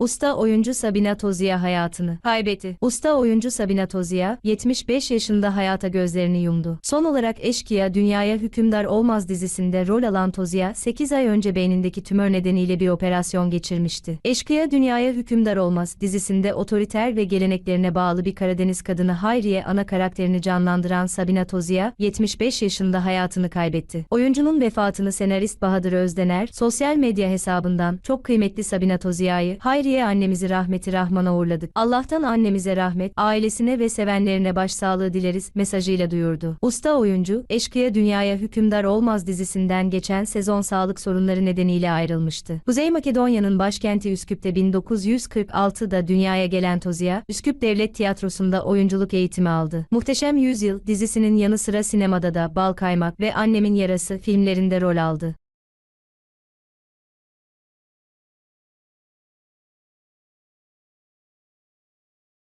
Usta oyuncu Sabina Tozia hayatını kaybetti. Usta oyuncu Sabina Tozia, 75 yaşında hayata gözlerini yumdu. Son olarak Eşkıya Dünyaya Hükümdar Olmaz dizisinde rol alan Tozia, 8 ay önce beynindeki tümör nedeniyle bir operasyon geçirmişti. Eşkıya Dünyaya Hükümdar Olmaz dizisinde otoriter ve geleneklerine bağlı bir Karadeniz kadını Hayriye ana karakterini canlandıran Sabina Tozia, 75 yaşında hayatını kaybetti. Oyuncunun vefatını senarist Bahadır Özdener, sosyal medya hesabından çok kıymetli Sabina Tozia'yı, Hayriye annemizi rahmeti rahmana uğurladık. Allah'tan annemize rahmet, ailesine ve sevenlerine başsağlığı dileriz mesajıyla duyurdu. Usta oyuncu, Eşkıya Dünyaya Hükümdar Olmaz dizisinden geçen sezon sağlık sorunları nedeniyle ayrılmıştı. Kuzey Makedonya'nın başkenti Üsküp'te 1946'da dünyaya gelen Tozia, Üsküp Devlet Tiyatrosu'nda oyunculuk eğitimi aldı. Muhteşem Yüzyıl dizisinin yanı sıra sinemada da Bal Kaymak ve Annemin Yarası filmlerinde rol aldı.